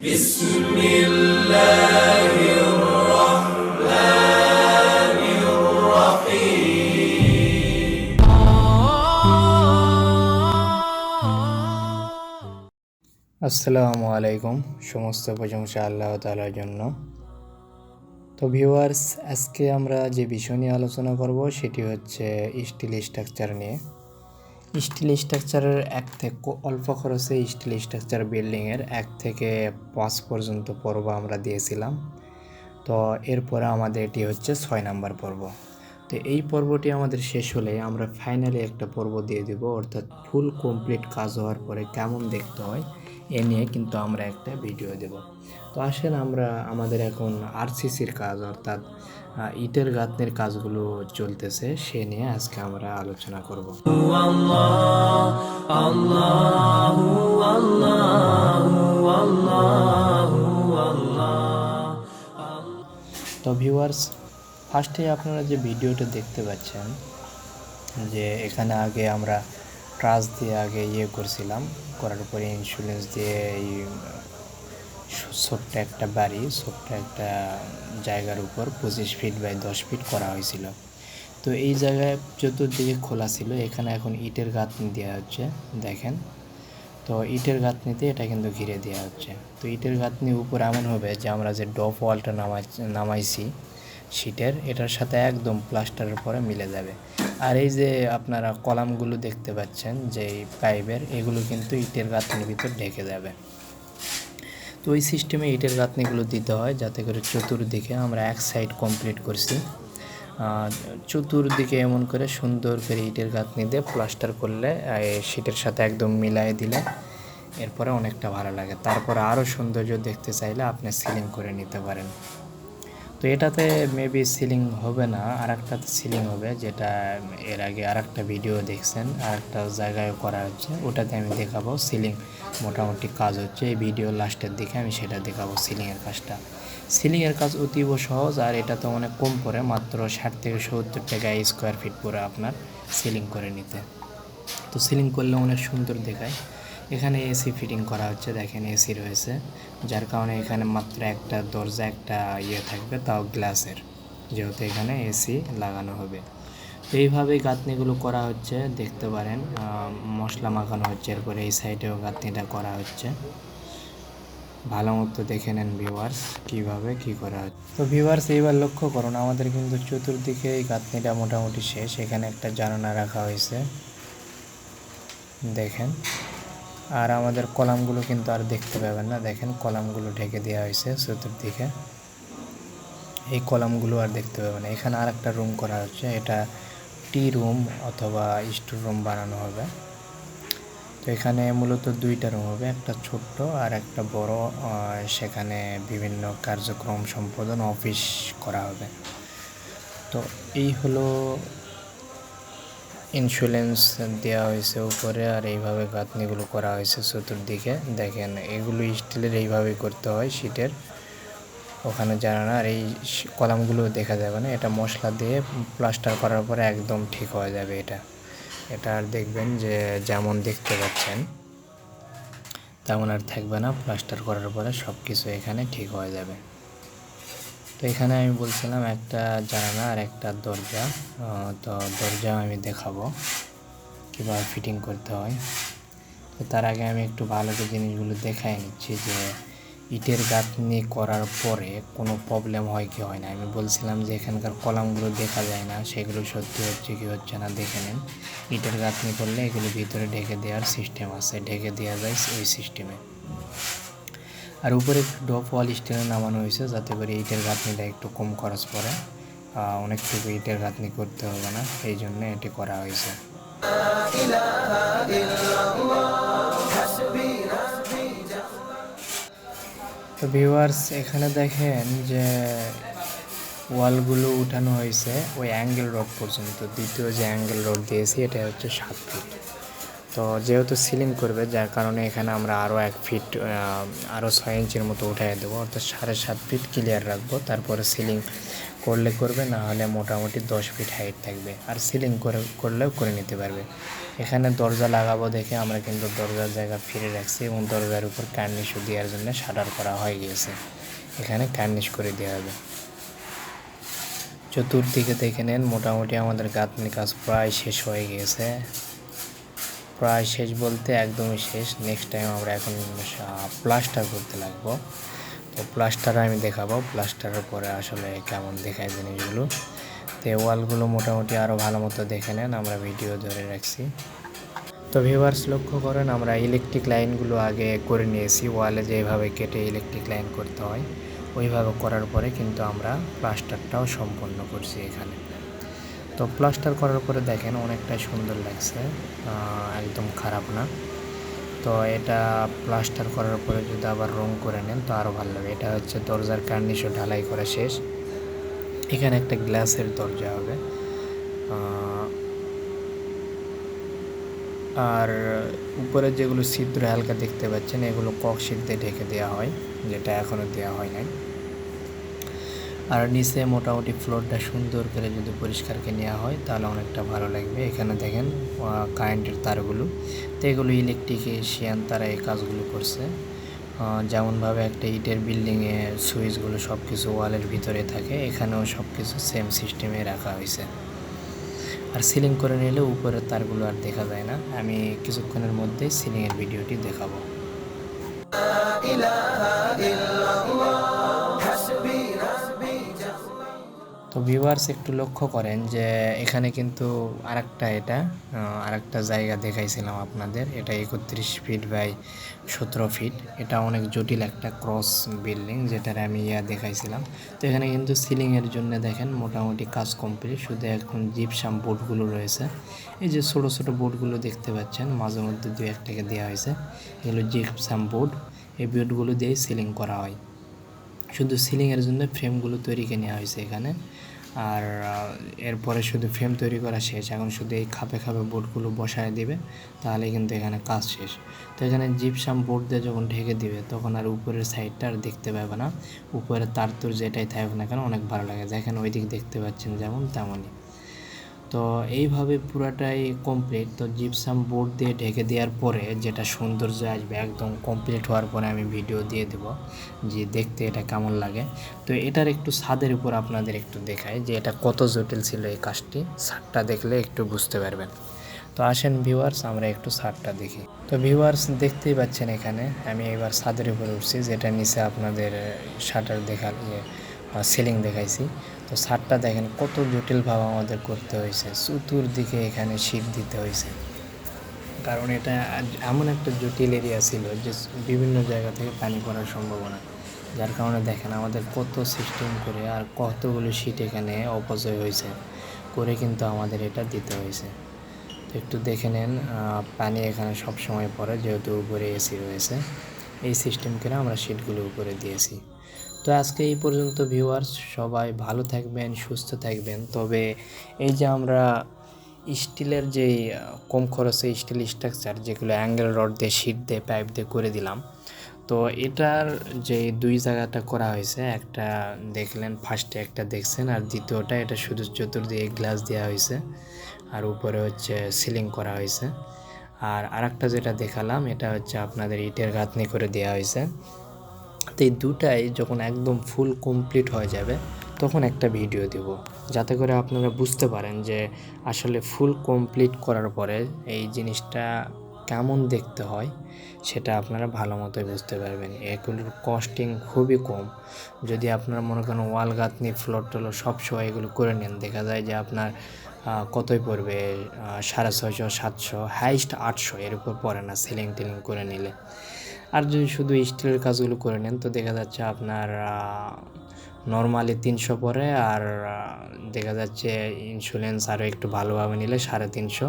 بسم الله الرحمن الرحيم আসসালামু আলাইকুম সমস্ত প্রশংসা আল্লাহ তালার জন্য তো ভিউয়ার্স আজকে আমরা যে বিষয় নিয়ে আলোচনা করব সেটি হচ্ছে স্টিল স্ট্রাকচার নিয়ে স্টিল স্ট্রাকচারের এক থেকে অল্প খরচে স্টিল স্ট্রাকচার বিল্ডিংয়ের এক থেকে পাঁচ পর্যন্ত পর্ব আমরা দিয়েছিলাম। তো এরপরে আমাদের এটি হচ্ছে ছয় নাম্বার পর্ব। তো এই পর্বটি আমাদের শেষ হলে আমরা ফাইনালি একটা পর্ব দিয়ে দিব, অর্থাৎ ফুল কমপ্লিট কাজ হওয়ার পরে কেমন দেখতে হয় এ নিয়ে কিন্তু আমরা একটা ভিডিও দেব। তো আসেন আমরা আমাদের এখন আরসিসির কাজ, অর্থাৎ ইটের গাঁথনির কাজগুলো চলতেছে, সে নিয়ে আজকে আমরা আলোচনা করব। তো ভিউয়ার্স ফার্স্টে আপনারা যে ভিডিওটা দেখতে পাচ্ছেন, যে এখানে আগে আমরা ট্রাস দিয়ে আগে ইয়ে করছিলাম, করার পরে ইন্স্যুরেন্স দিয়ে এই ছোট্ট একটা বাড়ি, ছোট্ট একটা জায়গার উপর পঁচিশ ফিট বাই দশ ফিট করা হয়েছিল। তো এই জায়গায় চতুর্দিকে খোলা ছিল, এখানে এখন ইটের গাঁথনি দেওয়া হচ্ছে, দেখেন। তো ইটের গাঁথনিতে এটা কিন্তু ঘিরে দেওয়া হচ্ছে। তো ইটের গাঁথনি উপর এমন হবে যে আমরা যে ডপ ওয়ালটা নামাই, নামাইছি শীটের এটার সাথে একদম প্লাস্টারের পরে মিলে যাবে। আর এই যে আপনারা কলামগুলো দেখতে পাচ্ছেন, যে পাইপের এগুলো কিন্তু ইটের গাঁথনির ভিতর ঢেকে যাবে। তো ওই সিস্টেমে ইটের গাঁথনিগুলো দিতে হয়, যাতে করে চতুর্দিকে আমরা এক সাইড কমপ্লিট করছি। চতুর্দিকে এমন করে সুন্দর করে ইটের গাঁথনি দিয়ে প্লাস্টার করলে শীটের সাথে একদম মিলাই দিলে এরপরে অনেকটা ভালো লাগে। তারপরে আরও সৌন্দর্য দেখতে চাইলে আপনি সিলিং করে নিতে পারেন। তো এটাতে মেবি সিলিং হবে না আর একটাতে সিলিং হবে, যেটা এর আগে আর একটা ভিডিও দেখছেন আর একটা জায়গায় করা হচ্ছে, ওটাতে আমি দেখাবো সিলিং মোটামুটি কাজ হচ্ছে, এই ভিডিও লাস্টের দিকে আমি সেটা দেখাবো সিলিংয়ের কাজটা। সিলিংয়ের কাজ অতীব সহজ, আর এটা তো অনেক কম পড়ে, মাত্র ষাট থেকে সত্তর টাকা স্কোয়ার ফিট পরে আপনার সিলিং করে নিতে। তো সিলিং করলে অনেক সুন্দর দেখায়। এখানে এসি ফিটিং করা হচ্ছে, দেখেন এসি রয়েছে, যার কারণে এখানে মাত্র একটা দরজা, একটা ইয়ে থাকবে, তাও গ্লাসের, যেহেতু এখানে এসি লাগানো হবে। তো এইভাবেই গাঁথনিগুলো করা হচ্ছে, দেখতে পারেন মশলা মাখানো হচ্ছে, এরপরে এই সাইডেও গাঁথনিটা করা হচ্ছে। ভালো মতো দেখে নেন ভিউয়ার্স কীভাবে কী করা হচ্ছে। তো ভিউয়ার্স এইবার লক্ষ্য করুন, আমাদের কিন্তু চতুর্দিকে এই গাঁথনিটা মোটামুটি শেষ, এখানে একটা জানালা রাখা হয়েছে। দেখেন। আর আমাদের কলামগুলো কিন্তু আর দেখতে পাবেন না। দেখেন, কলামগুলো ঢেকে দেওয়া হয়েছে চতুর্দিকে এই কলামগুলো আর দেখতে পাবেন না। এখানে আর একটা রুম করা হচ্ছে। এটা টি রুম অথবা স্টোর রুম বানানো হবে। তো এখানে মূলত দুইটা রুম হবে। একটা ছোট্ট আর একটা বড়। সেখানে বিভিন্ন কার্যক্রম সম্পাদন অফিস করা হবে। তো এই হলো ইন্স্যুরেন্স দেওয়া হয়েছে উপরে আর এইভাবে গাঁথনিগুলো করা হয়েছে চতুর্দিকে। দেখেন, এগুলো স্টিলের এইভাবেই করতে হয় শীটের ওখানে জানা না, আর এই কলামগুলো দেখা যাবে না, এটা মশলা দিয়ে প্লাস্টার করার পরে একদম ঠিক হয়ে যাবে এটা। এটা আর দেখবেন যে যেমন দেখতে পাচ্ছেন, তেমন আর থাকবে না প্লাস্টার করার পরে সব কিছু এখানে ঠিক হয়ে যাবে। তো এখানে আমি বলছিলাম একটা জানালা আর একটা দরজা। তো দরজা আমি দেখাবো, কীভাবে ফিটিং করতে হয়। তো তার আগে আমি একটু ভালো করে জিনিসগুলো দেখাই নিচ্ছি যে, ইটের গাঁথনি করার পরে কোনো প্রবলেম হয় কি হয় না। আমি বলছিলাম যে, এখানকার কলামগুলো দেখা যায় না, সেগুলো সত্যি হচ্ছে কি হচ্ছে না, দেখে নেন। ইটের গাঁথনি করলে এগুলো ভিতরে ঢেকে দেওয়ার সিস্টেম আছে। ঢেকে দেওয়া যায় ওই সিস্টেমে আর উপরে ডপ ওয়াল স্টিলে নামানো হয়েছে যাতে করে ইটের গাঁথনিটা একটু কম খরচ পড়ে। অনেকটুকু ইটের গাঁথনি করতে হবে না, এই জন্য এটি করা হয়েছে। তো ভিউয়ার্স এখানে দেখেন যে ওয়ালগুলো উঠানো হয়েছে ওই অ্যাঙ্গেল রড পর্যন্ত। দ্বিতীয় যে অ্যাঙ্গেল রড দিয়েছি, এটা হচ্ছে সাত ফিট। তো যেহেতু সিলিং করবে, যার কারণে এখানে আমরা আরও এক ফিট আরও ছয় ইঞ্চির মতো উঠাই দেবো। অর্থাৎ সাড়ে সাত ফিট ক্লিয়ার রাখব। তারপরে সিলিং করলে করবে, না হলে মোটামুটি দশ ফিট হাইট থাকবে। আর সিলিং করে, করলেও করে নিতে পারবে। এখানে দরজা লাগাবো দেখে আমরা কিন্তু দরজার জায়গা ফিরে রাখছি এবং দরজার উপর কার্নিশও দেওয়ার জন্য শাটার করা হয়ে গিয়েছে। এখানে কার্নিশ করে দেওয়া হবে। চতুর্দিকে দেখে নেন, মোটামুটি আমাদের গাঁথনি কাজ প্রায় শেষ হয়ে গিয়েছে। প্রায় শেষ বলতে একদমই শেষ। নেক্সট টাইম আমরা এখন প্লাস্টার করতে লাগবো। তো প্লাস্টার আমি দেখাবো। প্লাস্টারের পরে আসলে কেমন দেখায় জিনিসগুলো। তো এই ওয়ালগুলো মোটামুটি আরও ভালো মতো দেখে নেন, আমরা ভিডিও ধরে রাখছি। তো ভিউয়ার্স লক্ষ্য করেন, আমরা ইলেকট্রিক লাইনগুলো আগে করে নিয়েছি। ওয়ালে যেভাবে কেটে ইলেকট্রিক লাইন করতে হয়, ওইভাবে করার পরে কিন্তু আমরা প্লাস্টারটাও সম্পন্ন করছি এখানে। তো প্লাস্টার করার পরে দেখেন অনেকটাই সুন্দর লাগছে। একদম খারাপ না। তো এটা প্লাস্টার করার পরে যদি আবার রং করে নেন তো আরও ভালো লাগে। এটা হচ্ছে দরজার কার্নিশও ঢালাই করা শেষ। এখানে একটা গ্লাসের দরজা হবে। আর উপরে যেগুলো ছিদ্র হালকা দেখতে পাচ্ছেন, এগুলো কক শীত দিয়ে ঢেকে দেওয়া হয়, যেটা এখনও দেওয়া হয় নাই। আর নিচে মোটামুটি ফ্লোরটা সুন্দর করে যদি পরিষ্কারকে নেওয়া হয়, তাহলে অনেকটা ভালো লাগবে। এখানে দেখেন কারেন্টের তারগুলো। তো এগুলো ইলেকট্রিশিয়ান তারা এই কাজগুলো করছে। যেমনভাবে একটা ইটের বিল্ডিংয়ে সুইচগুলো সব কিছু ওয়ালের ভিতরে থাকে, এখানেও সব কিছু সেম সিস্টেমে রাখা হয়েছে। আর সিলিং করে নিলে উপরের তারগুলো আর দেখা যায় না। আমি কিছুক্ষণের মধ্যেই সিলিংয়ের ভিডিওটি দেখাবো। তো ভিউয়ার্স একটু লক্ষ্য করেন যে এখানে কিন্তু আরেকটা এটা আরেকটা জায়গা দেখাইছিলাম আপনাদের। এটা একত্রিশ ফিট বাই সতেরো ফিট এটা অনেক জটিল একটা ক্রস বিল্ডিং যেটার আমি ইয়া দেখাইছিলাম। তো এখানে কিন্তু সিলিংয়ের জন্য দেখেন মোটামুটি কাজ কমপ্লিট শুধু এখন জিপসাম বোর্ডগুলো রয়েছে। এই যে ছোটো ছোটো বোর্ডগুলো দেখতে পাচ্ছেন, মাঝে মধ্যে দু একটাকে দেওয়া হয়েছে। এগুলো জিপসাম বোর্ড এই বোর্ডগুলো দিয়েই সিলিং করা হয়। শুধু সিলিংয়ের জন্য ফ্রেমগুলো তৈরি করে নেওয়া হয়েছে এখানে। আর এরপরে শুধু ফ্রেম তৈরি করা শেষ। এখন শুধু এই খাপে খাপে বোর্ডগুলো বসায় দিবে, তাহলে কিন্তু এখানে কাজ শেষ। তো এখানে জিপসাম বোর্ড দিয়ে যখন ঢেকে দিবে, তখন আর উপরের সাইডটা আর দেখতে পাবে না। উপরের তার তোর যেটাই থাকবে না কেন, অনেক ভালো লাগে। যেখানে ওই দিক দেখতে পাচ্ছেন যেমন তেমনই। তো এইভাবে পুরাটাই কমপ্লিট তো জিপসাম বোর্ড দিয়ে ঢেকে দেওয়ার পরে যেটা সৌন্দর্য আসবে একদম কমপ্লিট হওয়ার পরে আমি ভিডিও দিয়ে দেব যে দেখতে এটা কেমন লাগে। তো এটার একটু ছাদের উপর আপনাদের একটু দেখাই যে এটা কত জটিল ছিল এই কাজটি। ছাদটা দেখলে একটু বুঝতে পারবেন। তো আসেন ভিউয়ার্স আমরা একটু ছাদটা দেখি। তো ভিউয়ার্স দেখতেই পাচ্ছেন এখানে, আমি এবার ছাদের উপরে উঠছি যেটা নিচে আপনাদের শাটার দেখা সিলিং দেখাইছি। তো ছাদটা দেখেন কত জটিলভাবে আমাদের করতে হয়েছে। চতুর্দিকে এখানে শীত দিতে হয়েছে। কারণ এটা এমন একটা জটিল এরিয়া ছিল যে বিভিন্ন জায়গা থেকে পানি পড়ার সম্ভাবনা। যার কারণে দেখেন আমাদের কত সিস্টেম করে আর কতগুলো শীট এখানে অপচয় হয়েছে করে কিন্তু আমাদের এটা দিতে হয়েছে। তো একটু দেখে নেন পানি এখানে সব সময় পড়ে যেহেতু উপরে এসি রয়েছে। এই সিস্টেম করে আমরা সিটগুলো উপরে দিয়েছি। তো আজকে এই পর্যন্ত ভিউয়ার্স সবাই ভালো থাকবেন, সুস্থ থাকবেন। তবে এই যে আমরা স্টিলের যে, কম খরচে স্টিল স্ট্রাকচার যেগুলো অ্যাঙ্গেল রড দিয়ে শিট দিয়ে পাইপ দিয়ে করে দিলাম, তো এটার যে দুই জায়গাটা করা হয়েছে, একটা দেখলেন ফার্স্টে একটা দেখছেন, আর দ্বিতীয়টা এটা শুধু চতুর্দিকে গ্লাস দেওয়া হয়েছে, আর উপরে হচ্ছে সিলিং করা হয়েছে। আর আরেকটা যেটা দেখালাম, এটা হচ্ছে আপনাদের ইটের গাঁথনি করে দেওয়া হয়েছে। তো এই দুটাই যখন একদম ফুল কমপ্লিট হয়ে যাবে, তখন একটা ভিডিও দেব। যাতে করে আপনারা বুঝতে পারেন যে আসলে ফুল কমপ্লিট করার পরে এই জিনিসটা কেমন দেখতে হয়, সেটা আপনারা ভালো মতোই বুঝতে পারবেন। এগুলোর কস্টিং খুবই কম। যদি আপনারা মনে করেন ওয়াল গাঁথনি ফ্লোর টলো সব সময় এগুলো করে নেন, দেখা যায় যে আপনার কতই পড়বে? সাড়ে ছয়শো, সাতশো হাইস্ট আটশো, এর উপর পড়ে না সিলিং টিলিং করে নিলে। আর যদি শুধু স্টিলের কাজগুলো করে নেন, তো দেখা যাচ্ছে আপনার নর্মালি তিনশো পরে আর দেখা যাচ্ছে ইন্স্যুরেন্স আরও একটু ভালোভাবে নিলে সাড়ে তিনশো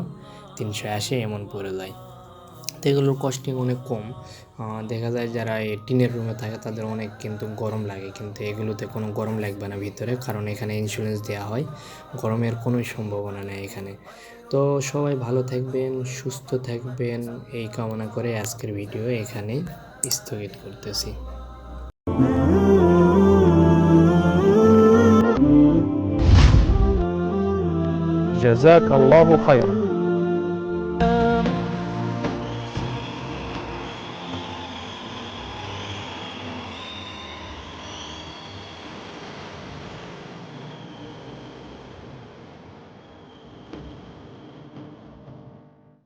তিনশো আশি এমন পড়ে যায়। তো এগুলোর কস্টিং অনেক কম। দেখা যায় যারা এই টিনের রুমে থাকে, তাদের অনেক কিন্তু গরম লাগে, কিন্তু এগুলোতে কোনো গরম লাগবে না ভিতরে, কারণ এখানে ইন্স্যুরেন্স দেওয়া হয়। গরমের কোনো সম্ভাবনা নেই এখানে। তো সবাই ভালো থাকবেন, সুস্থ থাকবেন, এই কামনা করে আজকের ভিডিও এখানে স্থগিত করতেছি। جزاك الله